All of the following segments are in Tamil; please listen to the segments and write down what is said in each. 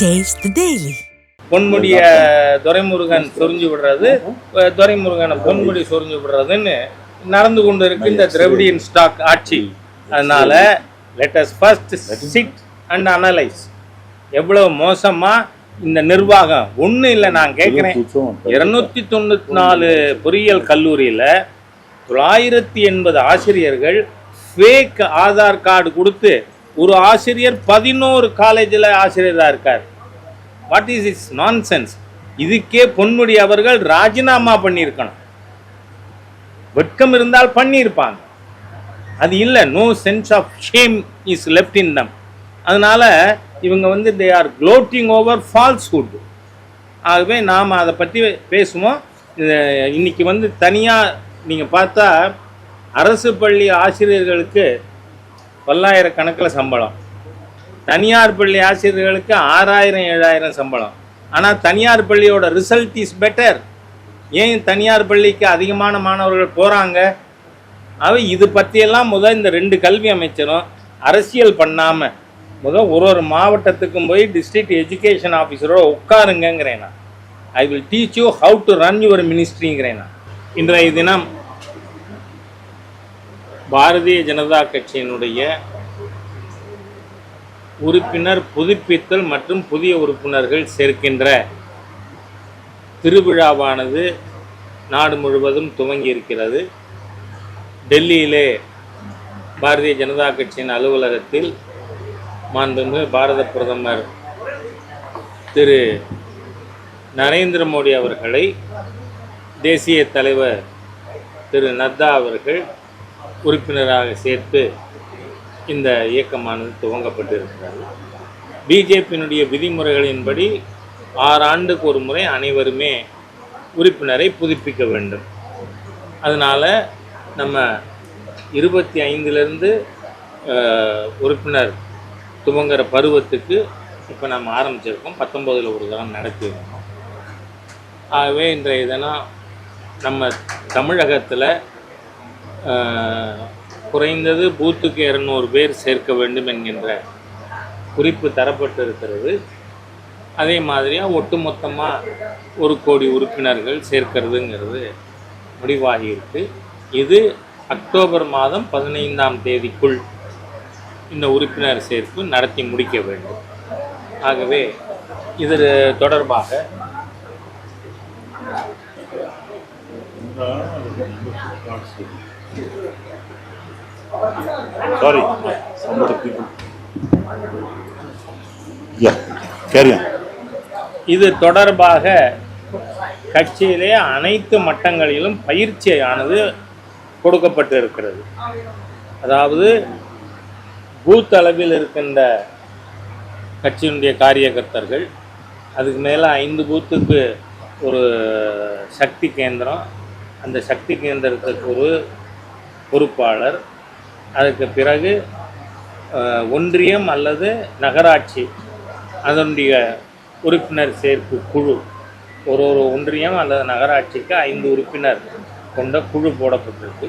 The Daily. பொன்முடிய துரைமுருகன் சொரிஞ்சு விடுறது துரைமுருகனை பொன்முடி சொரிஞ்சு விடுறதுன்னு நடந்து கொண்டு இருக்கு இந்த திராவிடியன் ஸ்டாக் ஆட்சி. அதனால let us first sit and analyse எவ்வளவு மோசமா இந்த நிர்வாகம்? ஒன்றும் இல்லை நான் கேட்குறேன் இருநூத்தி தொண்ணூத்தி நாலு பொறியியல் கல்லூரியில் தொள்ளாயிரத்தி எண்பது ஆசிரியர்கள் ஃபேக் ஆதார் கார்டு கொடுத்து ஒரு ஆசிரியர் பதினோரு காலேஜில் ஆசிரியராக இருக்கார். வாட் இஸ் இஸ் நான்சென்ஸ் இதுக்கே பொன்முடி அவர்கள் ராஜினாமா பண்ணியிருக்கணும். வெட்கம் இருந்தால் பண்ணியிருப்பாங்க. அது இல்லை no sense of shame is left in them அதனால இவங்க வந்து they are gloating over falsehood ஆகவே நாம் அதை பற்றி பேசுவோம். இன்றைக்கி இன்னைக்கு வந்து தனியாக நீங்கள் பார்த்தா அரசு பள்ளி ஆசிரியர்களுக்கு பல்லாயிரக்கணக்கில் சம்பளம். தனியார் பள்ளி ஆசிரியர்களுக்கு ஆறாயிரம் ஏழாயிரம் சம்பளம். ஆனால் தனியார் பள்ளியோட ரிசல்ட் இஸ் பெட்டர் ஏன் தனியார் பள்ளிக்கு அதிகமான மாணவர்கள் போகிறாங்க அவ இது பற்றியெல்லாம் முதல் இந்த ரெண்டு கல்வி அமைச்சரும் அரசியல் பண்ணாமல் முதல் ஒரு ஒரு மாவட்டத்துக்கும் போய் டிஸ்ட்ரிக்ட் எஜுகேஷன் ஆஃபீஸரோட உட்காருங்கிறேன் நான். I will teach you how to run your மினிஸ்ட்ரிங்கிறேன் நான். இன்றைய தினம் பாரதிய ஜனதா கட்சியினுடைய உறுப்பினர் புதுப்பித்தல் மற்றும் புதிய உறுப்பினர்கள் சேர்க்கின்ற திருவிழாவானது நாடு முழுவதும் துவங்கி இருக்கிறது டெல்லியிலே பாரதிய ஜனதா கட்சியின் அலுவலகத்தில் மாண்புமிகு பாரத பிரதமர் திரு நரேந்திர மோடி அவர்களை தேசிய தலைவர் திரு நத்தா அவர்கள் உறுப்பினராக சேர்த்து இந்த இயக்கமானது துவங்கப்பட்டிருக்கிறது. பிஜேபியினுடைய விதிமுறைகளின்படி ஆறு ஆண்டுக்கு ஒரு முறை அனைவருமே உறுப்பினரை புதுப்பிக்க வேண்டும். அதனால் நம்ம இருபத்தி ஐந்துலேருந்து உறுப்பினர் துவங்குற பருவத்துக்கு இப்போ நம்ம ஆரம்பிச்சிருக்கோம். பத்தொம்போதில் ஒரு தரம் நடத்தியிருக்கோம் ஆகவே இன்றைய தினம் நம்ம தமிழகத்தில் குறைந்தது பூத்துக்கு இரநூறு பேர் சேர்க்க வேண்டும் என்கின்ற குறிப்பு தரப்பட்டு இருக்கிறது அதே மாதிரியாக ஒட்டுமொத்தமாக ஒரு கோடி உறுப்பினர்கள் சேர்க்கிறதுங்கிறது முடிவாகியிருக்கு. இது அக்டோபர் மாதம் பதினைந்தாம் தேதிக்குள் இந்த உறுப்பினர் சேர்ப்பு நடத்தி முடிக்க வேண்டும். ஆகவே இது தொடர்பாக Sorry, some other people. Yeah, carry on. இது தொடர்பாக கட்சியிலே அனைத்து மட்டங்களிலும் பயிற்சியானது கொடுக்கப்பட்டு இருக்கிறது அதாவது பூத் அளவில் இருக்கின்ற கட்சியினுடைய காரியகர்த்தர்கள் அதுக்கு மேலே ஐந்து பூத்துக்கு ஒரு சக்தி கேந்திரம் அந்த சக்தி கேந்திரத்துக்கு ஒரு பொறுப்பாளர் அதுக்கு பிறகு ஒன்றியம் அல்லது நகராட்சி அதனுடைய உறுப்பினர் சேர்ப்பு குழு. ஒரு ஒரு ஒன்றியம் அல்லது நகராட்சிக்கு ஐந்து உறுப்பினர் கொண்ட குழு போடப்பட்டிருக்கு.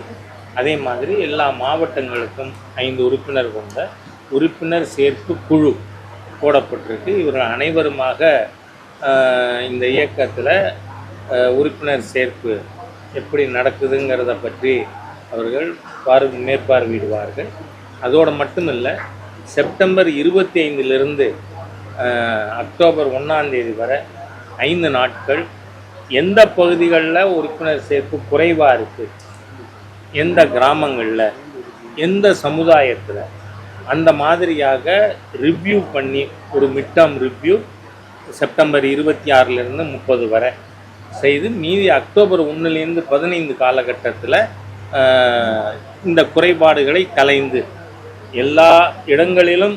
அதே மாதிரி எல்லா மாவட்டங்களுக்கும் ஐந்து உறுப்பினர் கொண்ட உறுப்பினர் சேர்ப்பு குழு போடப்பட்டிருக்கு. இவர்கள் அனைவருமாக இந்த இயக்கத்தில் உறுப்பினர் சேர்ப்பு எப்படி நடக்குதுங்கிறத பற்றி அவர்கள் பார் மேற்பார்வையிடுவார்கள். அதோடு மட்டுமில்லை செப்டம்பர் இருபத்தி ஐந்திலிருந்து அக்டோபர் ஒன்றாந்தேதி வரை ஐந்து நாட்கள் எந்த பகுதிகளில் உறுப்பினர் சேர்ப்பு குறைவாக இருக்குது எந்த கிராமங்களில் எந்த சமுதாயத்தில் அந்த மாதிரியாக ரிவ்யூ பண்ணி ஒரு மிட்டம் ரிவ்யூ செப்டம்பர் இருபத்தி ஆறிலிருந்து முப்பது வரை செய்து மீதி அக்டோபர் ஒன்றுலேருந்து பதினைந்து காலகட்டத்தில் இந்த குறைபாடுகளை கலைந்து எல்லா இடங்களிலும்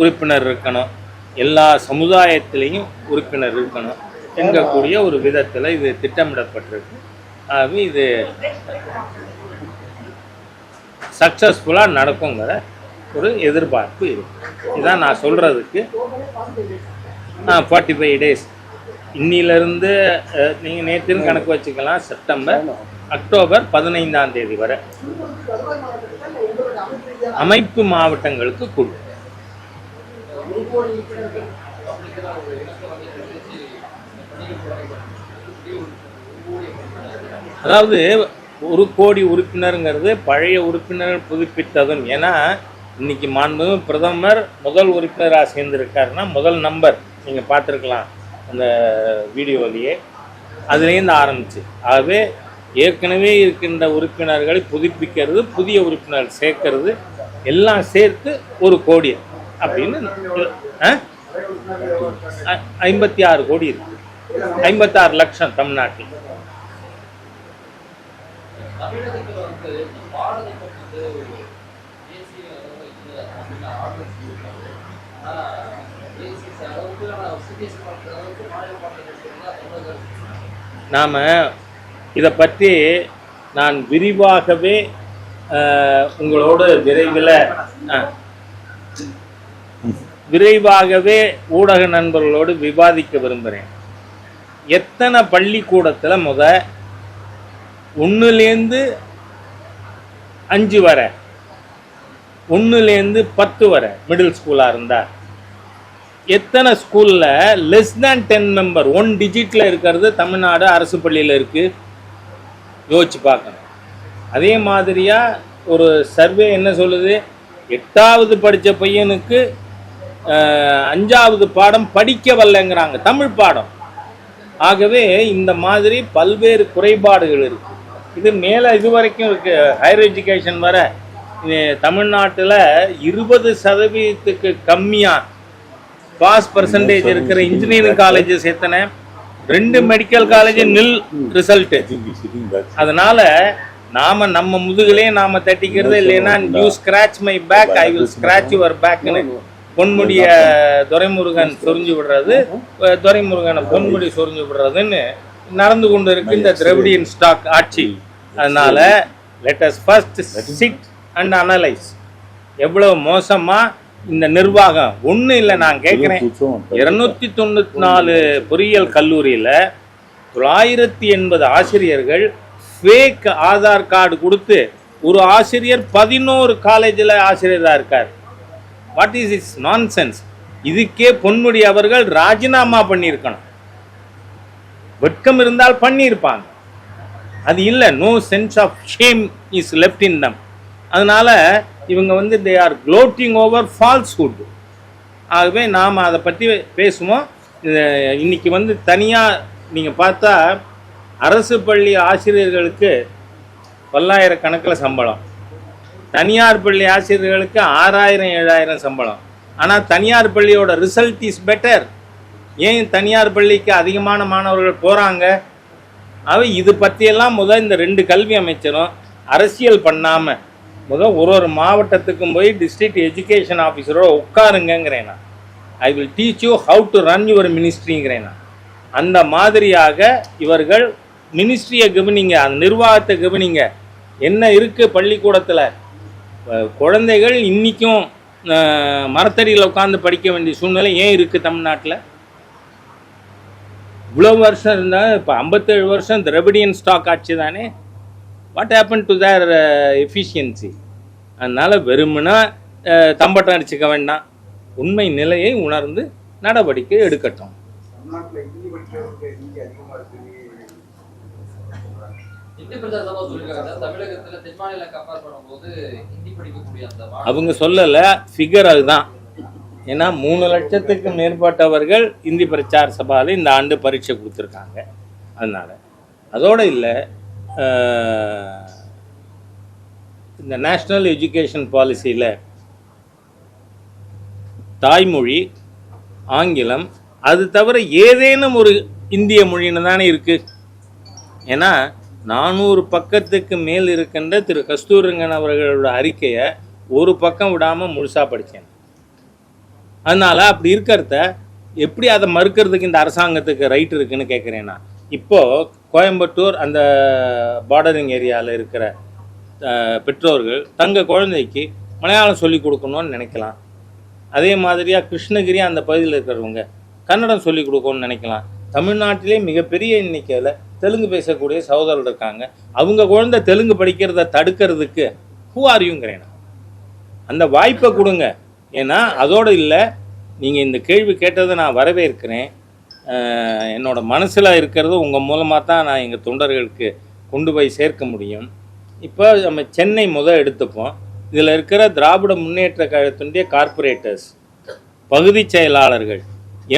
உறுப்பினர் இருக்கணும். எல்லா சமுதாயத்திலையும் உறுப்பினர் இருக்கணும் என்கக்கூடிய ஒரு விதத்தில் இது திட்டமிடப்பட்டிருக்கு. ஆகவே இது சக்ஸஸ்ஃபுல்லாக நடக்குங்கிற ஒரு எதிர்பார்ப்பு இருக்கு. இதான் நான் சொல்கிறதுக்கு ஃபார்ட்டி ஃபைவ் டேஸ் இன்னிலிருந்து நீங்கள் நேற்றுன்னு கணக்கு வச்சுக்கலாம் செப்டம்பர். அக்டோபர் பதினைந்தாம் தேதி வரை அமைப்பு மாவட்டங்களுக்கு குழு. அதாவது ஒரு கோடி உறுப்பினருங்கிறது பழைய உறுப்பினர்கள் புதுப்பித்ததும். ஏன்னா இன்னைக்கு மாண்புமிகு பிரதமர் முதல் உறுப்பினராக சேர்ந்திருக்காருன்னா முதல் நம்பர். நீங்கள் பார்த்துருக்கலாம் அந்த வீடியோவிலேயே. அதுலேருந்து ஆரம்பிச்சு. ஆகவே ஏற்கனவே இருக்கின்ற உறுப்பினர்களை புதுப்பிக்கிறது புதிய உறுப்பினர்கள் சேர்க்கறது எல்லாம் சேர்த்து ஒரு கோடி அப்படின்னு ஐம்பத்தி ஆறு கோடி இருக்கு. ஐம்பத்தி ஆறு லட்சம் தமிழ்நாட்டில். நாம இதை பற்றி நான் விரிவாகவே உங்களோடு விரைவில் விரைவாகவே ஊடக நண்பர்களோடு விவாதிக்க விரும்புகிறேன். எத்தனை பள்ளிக்கூடத்தில் முத ஒன்றுலேருந்து அஞ்சு வரை ஒன்றுலேருந்து பத்து வரை மிடில் ஸ்கூலாக இருந்தால் எத்தனை ஸ்கூலில் less than ten member one டிஜிட்டில் இருக்கிறது தமிழ்நாடு அரசு பள்ளியில் இருக்குது யோசிச்சு பார்க்கணும். அதே மாதிரியாக ஒரு சர்வே என்ன சொல்லுது? எட்டாவது படித்த பையனுக்கு அஞ்சாவது பாடம் படிக்க வரலங்கிறாங்க. தமிழ் பாடம். ஆகவே இந்த மாதிரி பல்வேறு குறைபாடுகள் இருக்கு. இது மேலே இது வரைக்கும் இருக்கு. ஹையர் எஜுகேஷன் வர தமிழ்நாட்டில் இருபது சதவீதத்துக்கு கம்மியாக பாஸ் பர்சன்டேஜ் இருக்கிற இன்ஜினியரிங் காலேஜஸ் எத்தனை? ரெண்டு மெடிக்கல் காலேஜ் நில் back. அதனால நாம நம்ம முதுகுலே நாம தட்டிக்கிறது இல்லைன்னா you scratch my back I will scratch your பேக்னு பொன்முடிய துரைமுருகன் சொரிஞ்சு விடுறது. துரைமுருகனை பொன்முடி சொரிஞ்சு விடுறதுன்னு நடந்து கொண்டு இருக்கு இந்த திராவிடியன் ஸ்டாக் ஆட்சி. அதனால let us first sit and analyse எவ்வளவு மோசமா இந்த நிர்வாகம். ஒண்ணு இல்லை நான் கேட்குறேன் இருநூத்தி தொண்ணூத்தி நாலு பொறியியல் கல்லூரியில தொள்ளாயிரத்தி எண்பது ஆசிரியர்கள் ஃபேக் ஆதார் கார்டு கொடுத்து ஒரு ஆசிரியர் பதினோரு காலேஜில் ஆசிரியராக இருக்கார். வாட் இஸ் இஸ் நான்சென்ஸ் இதுக்கே பொன்முடி அவர்கள் ராஜினாமா பண்ணியிருக்கணும். வெட்கம் இருந்தால் பண்ணியிருப்பாங்க. அது இல்லை no sense of shame is left in them அதனால இவங்க வந்து they are gloating over falsehood ஆகவே நாம் அதை பற்றி பேசுவோம். இன்னைக்கு வந்து தனியாக நீங்கள் பார்த்தா அரசு பள்ளி ஆசிரியர்களுக்கு பல்லாயிரக்கணக்கில் சம்பளம். தனியார் பள்ளி ஆசிரியர்களுக்கு ஆறாயிரம் ஏழாயிரம் சம்பளம். ஆனால் தனியார் பள்ளியோட ரிசல்ட் இஸ் பெட்டர் ஏன் தனியார் பள்ளிக்கு அதிகமான மாணவர்கள் போகிறாங்க அவ இது பற்றியெல்லாம் முதல் இந்த ரெண்டு கல்வி அமைச்சரும் அரசியல் பண்ணாமல் முதல் ஒரு ஒரு மாவட்டத்துக்கும் போய் டிஸ்ட்ரிக்ட் எஜுகேஷன் ஆஃபீஸரோட உட்காருங்கிறேன் நான். I will teach you how to run your மினிஸ்ட்ரிங்கிறேன் நான். அந்த மாதிரியாக இவர்கள் மினிஸ்ட்ரியை கவனிங்க அந்த நிர்வாகத்தை கவனிங்க. என்ன இருக்குது பள்ளிக்கூடத்தில்? குழந்தைகள் இன்றைக்கும் மரத்தடியில் உட்காந்து படிக்க வேண்டிய சூழ்நிலை ஏன் இருக்குது தமிழ்நாட்டில்? இவ்வளோ வருஷம் இருந்தால் இப்போ ஐம்பத்தேழு வருஷம் திரவிடியன் ஸ்டாக் ஆட்சி தானே? What happen to their efficiency அதனால் வெறுமனா தம்பட்டம் அடிச்சுக்க வேண்டாம். உண்மை நிலையை உணர்ந்து நடவடிக்கை எடுக்கட்டும். அவங்க சொல்லலை ஃபிகர் அதுதான். ஏன்னா மூணு லட்சத்துக்கு மேற்பட்டவர்கள் இந்தி பிரச்சார சபாவில் இந்த ஆண்டு பரீட்சை கொடுத்துருக்காங்க. அதனால அதோடு இல்லை இந்த நேஷ்னல் எஜுகேஷன் பாலிசியில் தாய்மொழி ஆங்கிலம் அது தவிர ஏதேனும் ஒரு இந்திய மொழின்னு தானே இருக்குது ஏன்னா நானூறு பக்கத்துக்கு மேல் இருக்கின்ற திரு கஸ்தூரங்கன் அவர்களோட அறிக்கையை ஒரு பக்கம் விடாமல் முழுசாக படித்தேன் அதனால் அப்படி இருக்கிறத எப்படி அதை மறுக்கிறதுக்கு இந்த அரசாங்கத்துக்கு ரைட் இருக்குன்னு கேட்குறேன்னா நான் இப்போது கோயம்புத்தூர் அந்த பார்டரிங் ஏரியாவில் இருக்கிற பெற்றோர்கள் தங்க குழந்தைக்கு மலையாளம் சொல்லி கொடுக்கணும்னு நினைக்கலாம். அதே மாதிரியாக கிருஷ்ணகிரி அந்த பகுதியில் இருக்கிறவங்க கன்னடம் சொல்லி கொடுக்கணும்னு நினைக்கலாம். தமிழ்நாட்டிலே மிகப்பெரிய எண்ணிக்கையில் தெலுங்கு பேசக்கூடிய சகோதரர்கள் இருக்காங்க. அவங்க குழந்தை தெலுங்கு படிக்கிறத தடுக்கிறதுக்கு ஹூ ஆர்யுங்கிறேன் அந்த வாய்ப்பை கொடுங்க. ஏன்னா அதோடு இல்லை நீங்கள் இந்த கேள்வி கேட்டதை நான் வரவேற்கிறேன். என்னோட மனசில் இருக்கிறது உங்கள் மூலமாக தான் நான் எங்கள் தொண்டர்களுக்கு கொண்டு போய் சேர்க்க முடியும். இப்போ நம்ம சென்னை முதல் எடுத்துப்போம். இதில் இருக்கிற திராவிட முன்னேற்ற கழகத்தினுடைய கார்ப்பரேட்டர்ஸ் பகுதி செயலாளர்கள்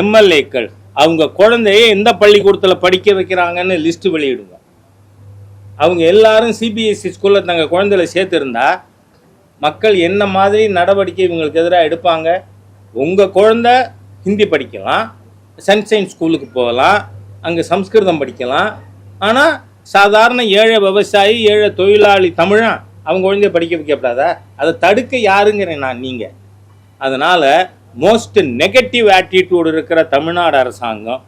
எம்எல்ஏக்கள் அவங்க குழந்தைய எந்த பள்ளிக்கூடத்தில் படிக்க வைக்கிறாங்கன்னு லிஸ்ட் வெளியிடுங்க. அவங்க எல்லாரும் சிபிஎஸ்சி ஸ்கூலில் தங்கள் குழந்தைகளை சேர்த்துருந்தா மக்கள் என்ன மாதிரி நடவடிக்கை இவங்களுக்கு எதிராக எடுப்பாங்க? உங்கள் குழந்தை ஹிந்தி படிக்கலாம் சன்ஷைன் ஸ்கூலுக்கு போகலாம் அங்கே சம்ஸ்கிருதம் படிக்கலாம். ஆனால் சாதாரண ஏழை விவசாயி ஏழை தொழிலாளி தமிழன் அவங்க குழந்தைய படிக்க வைக்கப்படாதா அதை தடுக்க யாருங்கிறேன் நான் நீங்கள் அதனால் மோஸ்ட் நெகட்டிவ் ஆட்டிடியூடு இருக்கிற தமிழ்நாடு அரசாங்கம்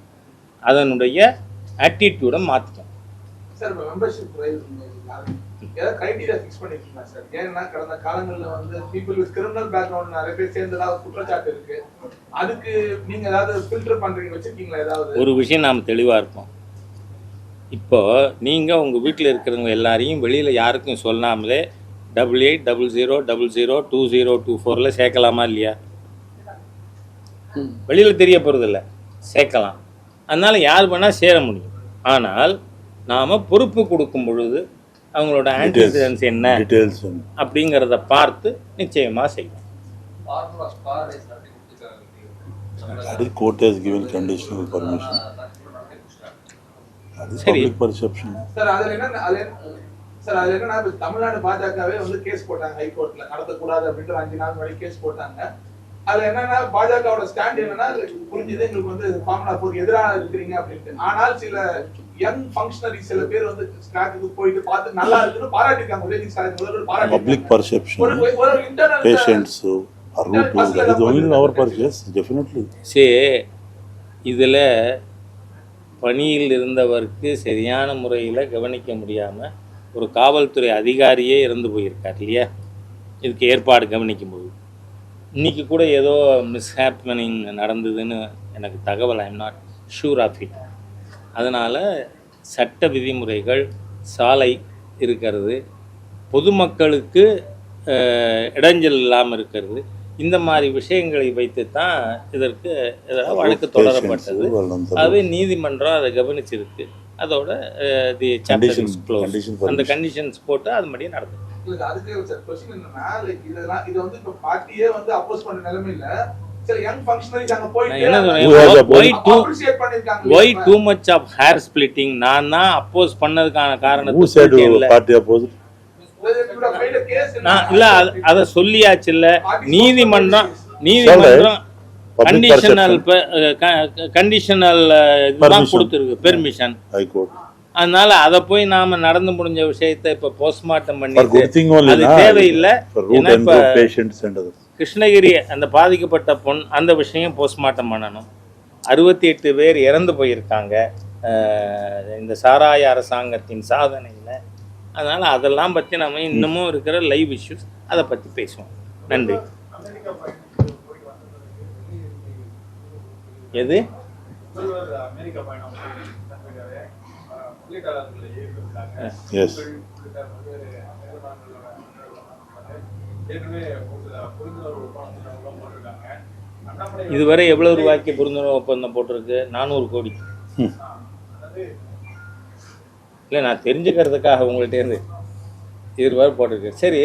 அதனுடைய ஆட்டிடியூடை மாற்றிக்கணும் ஏதாவது கிரைட்டீரியா ஃபிக்ஸ் பண்ணிருக்கீங்களா சார் ஏன்னா கடந்த காலங்கள்ல வந்து பீப்புள் வித் கிரிமினல் பேக்ரவுண்ட் நிறைய பேர் சேர்ந்ததா ஒரு குற்றச்சாட்டு இருக்கு. அதுக்கு நீங்க ஏதாவது ஃபில்டர் பண்றீங்க வச்சிருக்கீங்களா ஏதாவது? ஒரு விஷயம் நாம் தெளிவாக இருப்போம். இப்போ நீங்கள் உங்கள் வீட்டில் இருக்கிறவங்க எல்லாரையும் வெளியில் யாருக்கும் சொல்லாமலே double eight double zero double zero two zero two ஃபோரில் சேர்க்கலாமா இல்லையா? வெளியில் தெரிய போகிறதில்ல சேர்க்கலாம். அதனால் யார் வேணால் சேர முடியும். ஆனால் நாம் பொறுப்பு கொடுக்கும் பொழுது அவங்களோட ஆன்டிசிடன்ஸ் என்ன? And- அப்படிங்கிறத பார்த்து நிச்சயமாக conditional permission. That is சரி. perception. சார் அதுல என்ன அது என்ன- சார் அதுல என்னன்னா இப்ப தமிழ்நாடு பாஜகவே வந்து கேஸ் போட்டாங்க ஹைகோர்ட்ல நடத்தக்கூடாது அப்படின்ட்டு ஒரு அஞ்சு நாள் முன்னாடி கேஸ் போட்டாங்க. அதுல என்னன்னா பாஜகவோட ஸ்டாண்ட் என்னன்னா அது புரிஞ்சுது. எங்களுக்கு வந்து ஃபார்முலா போர் எதிராக இருக்கிறீங்க அப்படின்ட்டு. ஆனால் சில யங் ஃபங்க்ஷனரி சில பேர் வந்து ஸ்டாக்கு போயிட்டு பார்த்து நல்லா இருக்குன்னு பாராட்டிருக்காங்க பாராட்டி. ஒரு rude to, that is only our purchase, definitely. சரி இதில் பணியில் இருந்தவருக்கு சரியான முறையில் கவனிக்க முடியாமல் ஒரு காவல்துறை அதிகாரியே இறந்து போயிருக்கார் இல்லையா? இதுக்கு ஏற்பாடு கவனிக்கும்போது. இன்னைக்கு கூட ஏதோ மிஸ்ஹேப்பனிங் நடந்ததுன்னு எனக்கு தகவல் I'm not sure of it அதனால் சட்ட விதிமுறைகள் சாலை இருக்கிறது. பொதுமக்களுக்கு இடைஞ்சல் இல்லாமல் இருக்கிறது. இந்த மாதிரி விஷயங்களை வைத்து தான் இதற்கு எதிராக வழக்கு தொடரப்பட்டது. அதுவே நீதிமன்றம் அதை கவனிச்சிருக்கு. அதோட the Condition- chapter condition for அந்த. கண்டிஷன்ஸ் போட்டு அது மாதிரியே நடந்தது இதெல்லாம் நான் தான் அப்போஸ் பண்ணதுக்கான? நான் இல்ல அது- அதை சொல்லியாச்சு இல்ல நீதிமன்றம் நீதிமன்றம் கண்டிஷனல். Conditional Permission. கொடுத்துருக்கு. பெர்மிஷன். அதனால அதை போய் நாம நடந்து முடிஞ்ச விஷயத்தை இப்ப போஸ்ட்மார்ட்டம் பண்ணி அது? தேவையில்லை. கிருஷ்ணகிரி அந்த பாதிக்கப்பட்ட பொண் அந்த விஷயம் போஸ்ட்மார்ட்டம் பண்ணணும். அறுபத்தி எட்டு பேர் இறந்து போயிருக்காங்க. இந்த சாராய அரசாங்கத்தின் சாதனையில். அதனால் அதெல்லாம் பற்றி நம்ம இன்னமும் இருக்கிற லைவ் இஷ்யூஸ் அதை பற்றி பேசுவோம். நன்றி. எது? அண்ணாமலை இதுவரை எவ்வளோ ரூபாய்க்கு புரிந்துணர்வு ஒப்பந்தம் போட்டிருக்கு? நானூறு கோடி. இல்லை நான் தெரிஞ்சுக்கிறதுக்காக உங்கள்கிட்டேருந்து இதுவரை போட்டிருக்கு. சரி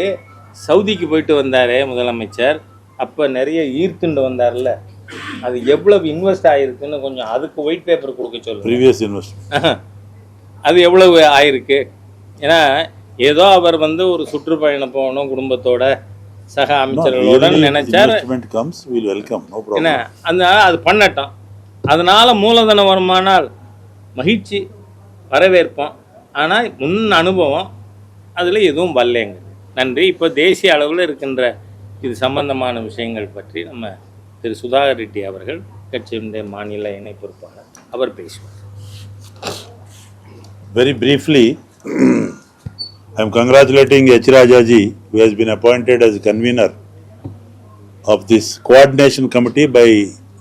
சவுதிக்கு போயிட்டு வந்தாரே முதலமைச்சர். அப்போ நிறைய ஈர்த்துண்டு வந்தார்ல. அது எவ்வளவு இன்வெஸ்ட் ஆகிருக்குன்னு கொஞ்சம் அதுக்கு ஒயிட் பேப்பர் கொடுக்க சொல்லுங்க. Previous investment. அது எவ்வளவு ஆயிருக்கு? ஏன்னா ஏதோ அவர் வந்து ஒரு சுற்றுப்பயணம் போகணும் குடும்பத்தோட சக அமைச்சர்களுடன் நினைச்சார். என்ன. அந்த அது பண்ணட்டும். அதனால மூலதனம் வருமானால் மகிழ்ச்சி வரவேற்போம். ஆனால் முன் அனுபவம் அதில் எதுவும் வரலைங்க. நன்றி. இப்போ தேசிய அளவில் இருக்கின்ற இது சம்பந்தமான விஷயங்கள் பற்றி நம்ம திரு. சுதாகர் ரெட்டி அவர்கள் கட்சியினுடைய மாநில இணை பொறுப்பாளர் அவர் பேசுவார். Very briefly, I am congratulating H. Rajaji, who has been appointed as convener of this coordination committee by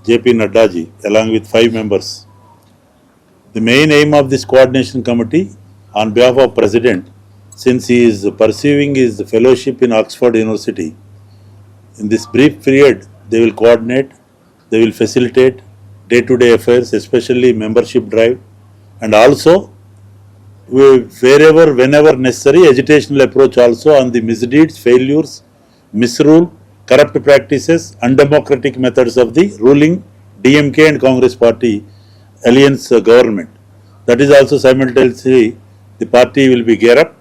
J.P. Naddaji, along with five members. The main aim of this coordination committee, on behalf of President, since he is pursuing his fellowship in Oxford University, in this brief period, they will coordinate they will facilitate day-to-day affairs, especially membership drive, and also we- wherever, whenever necessary, agitational approach also on the misdeeds, failures, misrule, corrupt practices, undemocratic methods of the ruling DMK and Congress party alliance uh, government. That is also simultaneously, the party will be gear up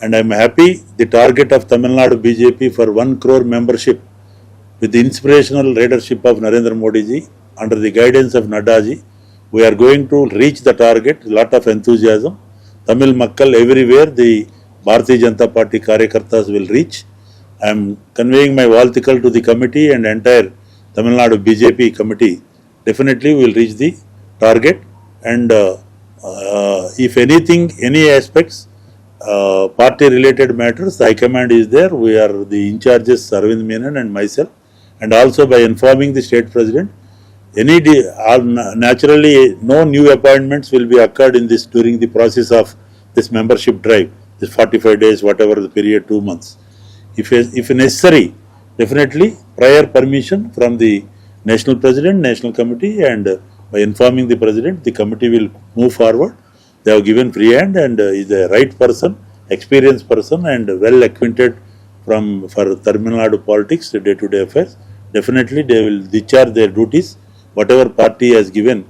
and I am happy the target of Tamil Nadu BJP for one crore membership with the inspirational leadership of Narendra Modi ji, under the guidance of Nadda ji, we are going to reach the target, lot of enthusiasm. Tamil Makkal everywhere, the Bharatiya Janata Party Karyakartas will reach. I am conveying my walthical to the committee and entire Tamil Nadu BJP committee. Definitely we will reach the target and uh, uh, if anything, any aspects, uh, party related matters, the high command is there. We are the in charges, Arvind Menon and myself. And also by informing the state president, any, naturally, no new appointments will be occurred in this during the process of this membership drive, this forty-five days, whatever the period, two months. If, if necessary, definitely prior permission from the national president, national committee and by informing the president, the committee will move forward. They have given free hand and uh, is a right person, experienced person and well acquainted from, for Tamil Nadu politics, the day-to-day affairs. Definitely they will discharge their duties, whatever party has given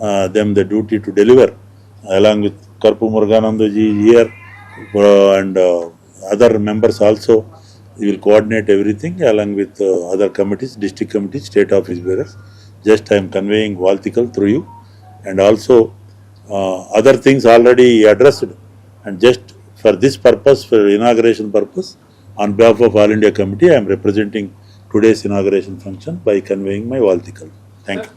uh, them the duty to deliver along with Karpu Murugananda ji here uh, and uh, other members also. We will coordinate everything along with uh, other committees, district committees, state office bearers. Just I am conveying Waltikal through you and also uh, other things already addressed and just for this purpose, for inauguration purpose, on behalf of All India Committee, I am representing today's inauguration function by conveying my Waltikal. Thank you.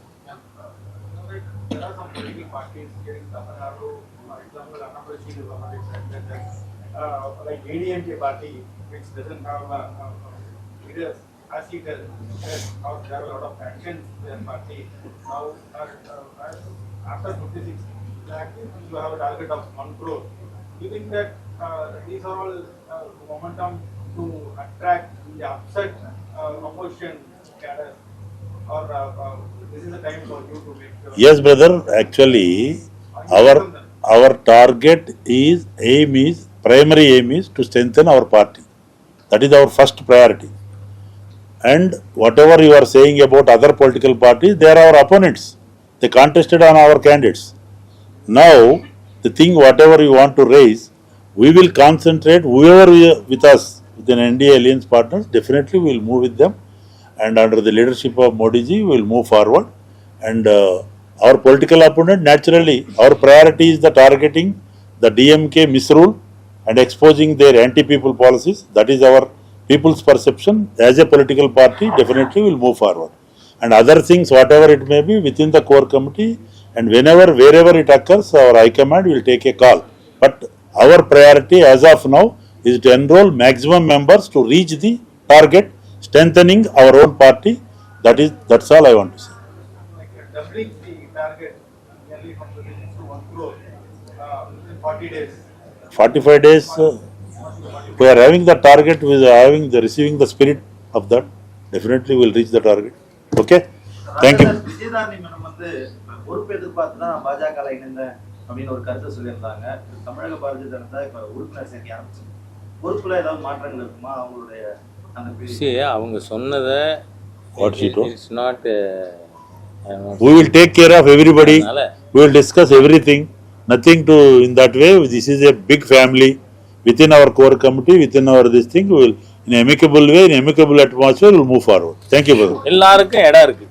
There are some political parties here in Tamil Nadu, for example, Annapurna is one of it, and then, uh, like ADMK party, which doesn't have, uh, uh, leaders, as leaders, now there are a lot of factions in their party. Now, uh, uh, after fifty-six lakh, you have a target of one crore. Do you think that, uh, these are all, uh, momentum to attract the upset, uh, opposition cadre? Or, uh, uh, this is the time for you to make your. Yes, brother, actually, our, our target is, aim is, primary aim is to strengthen our party. That is our first priority. And whatever you are saying about other political parties, they are our opponents. They contested on our candidates. Now, the thing, whatever you want to raise, we will concentrate, whoever we- with us, with an NDA alliance partners, definitely we will move with them. And under the leadership of Modi ji, we will move forward. And uh, our political opponent, naturally, our priority is the targeting the DMK misrule and exposing their anti-people policies. That is our people's perception. As a political party, definitely we will move forward. And other things, whatever it may be, within the core committee and whenever, wherever it occurs, our high command will take a call. But our priority as of now is to enroll maximum members to reach the target, strengthening our own party. That is, that's all I want to say. like doubling the target nearly from the region to one crore uh, within forty days. 45 days, uh, we are having the target, we are having the, receiving the spirit of that. Definitely we will reach the target. Okay? Thank you. பொறுப்பு எதிர்பார்த்து தான் பாஜக இணைந்தேன் அப்படின்னு ஒரு கருத்தை சொல்லியிருந்தாங்க தமிழக பாரதிய ஜனதா இப்ப உறுப்பினர் சேர்க்கை ஆரம்பிச்சு பொறுப்புல ஏதாவது மாற்றங்கள் இருக்குமா அவங்களுடைய அவங்க சொன்னதை What she told? It's not We will take care of everybody. அதனால We will discuss everything. Nothing to, in that way, this is a big family. Within our core committee, within our this thing, we will, in amicable way, in amicable atmosphere, we will move forward. Thank you, brother. எல்லாருக்கும் இடம் இருக்கு